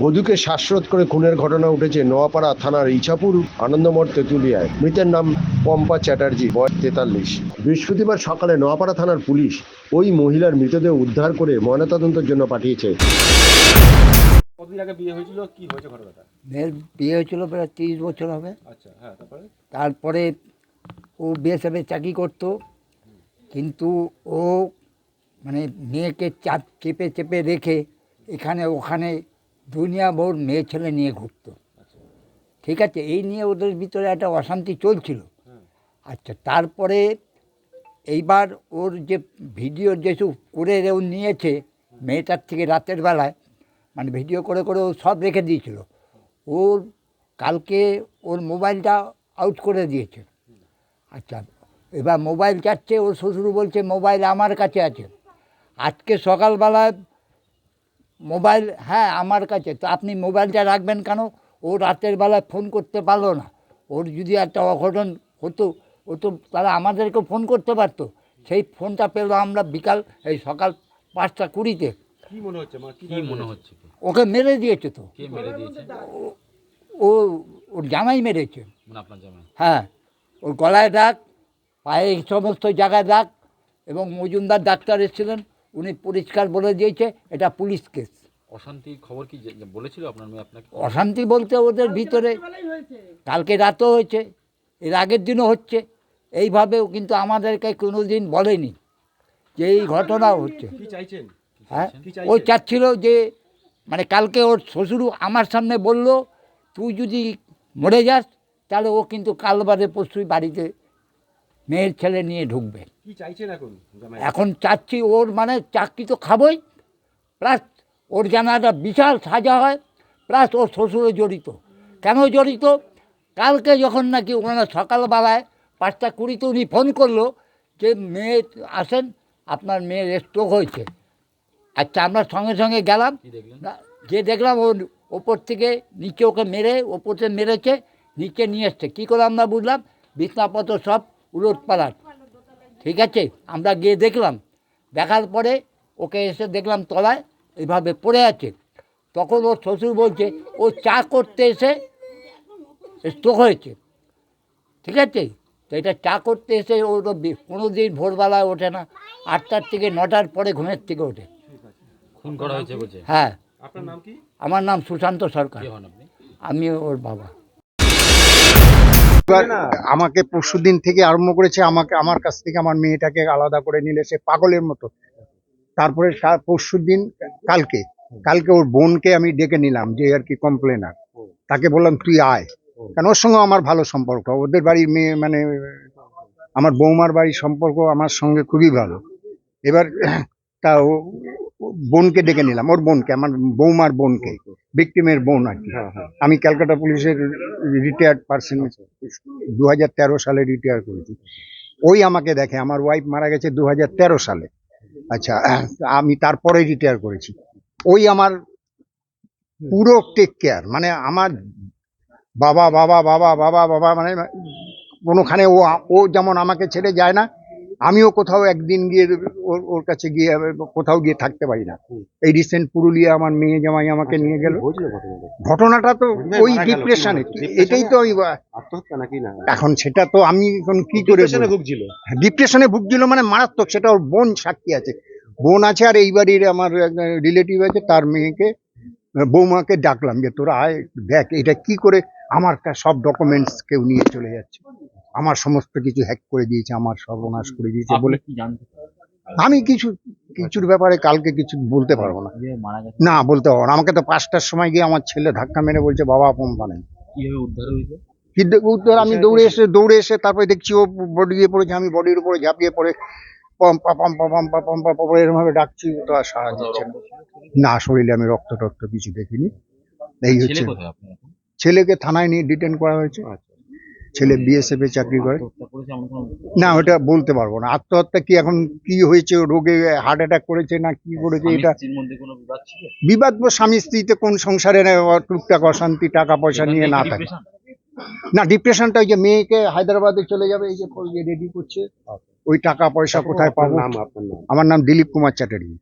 বধূকে শ্বাসরোধ করে খুনের ঘটনা উঠেছে নোয়াপাড়া থানার ইছাপুর আনন্দমঠ তেঁতুলিয়ায়। মৃতের নাম পম্পা চ্যাটার্জি বয়স তেতাল্লিশ। বৃহস্পতিবার সকালে নোয়াপাড়া থানার পুলিশ ওই মহিলার মৃতদেহ উদ্ধার করে ময়নাতদন্তের জন্য পাঠিয়েছে। কতদিন আগে বিয়ে হয়েছিল? কি হয়েছে ঘটনাটা? মেয়ের বিয়ে হয়েছিল প্রায় তিরিশ বছর হবে। আচ্ছা হ্যাঁ তারপরে? তারপরে ও বিএসএফে চাকরি করতো কিন্তু ও মানে মেয়েকে চাপ চেপে চেপে রেখে এখানে ওখানে দুনিয়া ভোর মেয়ে ছেলে নিয়ে ঘুরতো। ঠিক আছে? এই নিয়ে ওদের ভিতরে একটা অশান্তি চলছিল। আচ্ছা তারপরে এইবার ওর যে ভিডিও যেসব করে ও নিয়েছে মেয়েটার থেকে রাতের বেলায় মানে ভিডিও করে করে ও সব রেখে দিয়েছিল। ওর কালকে ওর মোবাইলটা আউট করে দিয়েছে। আচ্ছা এবার মোবাইল চাচ্ছে ওর শ্বশুর বলছে মোবাইল আমার কাছে আছে। আজকে সকালবেলায় মোবাইল হ্যাঁ আমার কাছে। তো আপনি মোবাইলটা রাখবেন কেন? ও রাতের বেলায় ফোন করতে পারল না। ওর যদি একটা অঘটন হতো ও তো তারা আমাদেরকে ফোন করতে পারতো। সেই ফোনটা পেল আমরা বিকাল এই সকাল পাঁচটা কুড়িতে। কি মনে হচ্ছে মা? কি মনে হচ্ছে? ওকে মেরে দিয়েছে তো। কে মেরে দিয়েছে? ও ওর জামাই মেরেছে। মানে আপনার জামাই? হ্যাঁ ওর গলায় দাগ পায়ে এই সমস্ত জায়গায় দাগ এবং মজুমদার ডাক্তার এসেছিলেন। উনি পরিষ্কার বলে দিয়েছে এটা পুলিশ কেস। অশান্তির খবর কি বলেছিল আপনার মেয়ে আপনাকে? অশান্তি বলতে ওদের ভিতরে কালকে রাতও হয়েছে এর আগের দিনও হচ্ছে। এইভাবেও কিন্তু আমাদেরকে কোনো দিন বলেনি যে এই ঘটনা হচ্ছে। হ্যাঁ? ও চাচ্ছিল যে মানে কালকে ওর শ্বশুর আমার সামনে বলল তুই যদি মরে যাস তাহলে ও কিন্তু কালবারে পরশুই বাড়িতে মেয়ের ছেলে নিয়ে ঢুকবে। কি চাইছেন এখন এখন চাচ্ছি ওর মানে চাকরি তো খাবই প্লাস ওর যেন একটা বিশাল সাজা হয় প্লাস ওর শ্বশুরে জড়িত। কেন জড়িত? কালকে যখন নাকি ওনারা সকালবেলায় পাঁচটা কুড়িতে উনি ফোন করল যে মেয়ে আসেন আপনার মেয়ের স্ট্রোক হয়েছে। আচ্ছা আমরা সঙ্গে সঙ্গে গেলাম। যে দেখলাম ওর ওপর থেকে নিচে ওকে মেরে ওপরে মেরেছে নিচে নিয়ে এসছে। কী করে আমরা বুঝলাম? বিছনাপত্র সব উলট পালাট। ঠিক আছে? আমরা গিয়ে দেখলাম। দেখার পরে ওকে এসে দেখলাম তলায় এইভাবে পড়ে আছে। তখন ওর শ্বশুর বলছে ও চা করতে এসে স্ট্রোক হয়েছে। ঠিক আছে? তো এটা চা করতে এসে ও তো কোনো দিন ভোরবেলায় ওঠে না। আটটার থেকে নটার পরে ঘুমের থেকে ওঠে। খুন করা হয়েছে হ্যাঁ। আপনার নাম কি? আমার নাম সুশান্ত সরকার। আমি ওর বাবা। এবার আমাকে পরশুদিন থেকে আরম্ভ করেছে আমাকে আমার কাছ থেকে আমার মেয়েটাকে আলাদা করে নিলে সে পাগলের মতো। তারপরে পরশু দিন কালকে কালকে ওর বোনকে আমি ডেকে নিলাম যে আর কি কমপ্লেনার তাকে বললাম তুই আয়। কেন ওর সঙ্গে আমার ভালো সম্পর্ক ওদের বাড়ির মেয়ে মানে আমার বৌমার বাড়ির সম্পর্ক আমার সঙ্গে খুবই ভালো। এবার তা বোনকে ডেকে নিলাম ওর বোনকে আমার বৌমার বোনকে ভিক্টিমের বোন আর কি। আমি ক্যালকাটা পুলিশের রিটায়ার্ড পার্সন দু হাজার তেরো সালে রিটায়ার করেছি। ওই আমাকে দেখে আমার ওয়াইফ মারা গেছে দু সালে। আচ্ছা আমি তারপরে রিটায়ার করেছি। ওই আমার পুরো টেক কেয়ার মানে আমার বাবা বাবা বাবা বাবা বাবা মানে কোনোখানে ও ও যেমন আমাকে ছেড়ে যায় না আমিও কোথাও একদিন গিয়ে ওর ওর কাছে গিয়ে কোথাও গিয়ে থাকতে পারি না। এই রিসেন্ট পুরুলিয়া আমার মেয়ে জামাই আমাকে নিয়ে গেল। ঘটনাটা তো ওই ডিপ্রেশনে এটাই তো এখন সেটা তো আমি এখন কি করে ভুগছিল। ডিপ্রেশনে ভুগছিল মানে মারাত্মক সেটা ওর বোন সাক্ষী আছে। বোন আছে আর এই বাড়ির আমার রিলেটিভ আছে তার মেয়েকে বৌমাকে ডাকলাম যে তোরা আয় দেখ এটা কি করে? আমার সব ডকুমেন্টস কেউ নিয়ে চলে যাচ্ছে। আমার সমস্ত কিছু হ্যাক করে দিয়েছে আমার সর্বনাশ করে দিয়েছে বলে আমি কিছু কিছুর ব্যাপারে কালকে কিছু বলতে পারব না। না বলতে পারব না। আমাকে তো পাঁচটার সময় গিয়ে আমার ছেলে ধাক্কা মেরে বলছে বাবা পম্পা নেই। উদ্ধার উত্তর আমি দৌড়ে এসে দৌড়ে এসে তারপরে দেখছি ও বডি দিয়ে পড়েছে আমি বডির উপরে ঝাঁপিয়ে পড়ে পম্পা পম্পা পম্পা পম্পা পম্পা এরকম ভাবে ডাকছি তো আর সারা দিচ্ছে না। না শরীরে আমি রক্ত টক্ত কিছু দেখিনি। এই হচ্ছে? ছেলেকে থানায় নিয়ে ডিটেন করা হয়েছে। ছেলে বিএসএফ এ চাকরি করে। না ওটা বলতে পারব না। আত্মহত্যা কি এখন কি হয়েছে? রোগে হার্ট অ্যাটাক করেছে না কি করেছে? এটা স্ত্রীর মধ্যে কোনো বিবাদ বা স্বামী স্ত্রীতে কোন সংসারে টুকটাক অশান্তি টাকা পয়সা নিয়ে না থাকে? না ডিপ্রেশনটা ওই যে মেয়েকে হায়দ্রাবাদে চলে যাবে এই যে রেডি করছে। ওই টাকা পয়সা কোথায় পাবো? নাম। আমার নাম দিলীপ কুমার চ্যাটার্জি।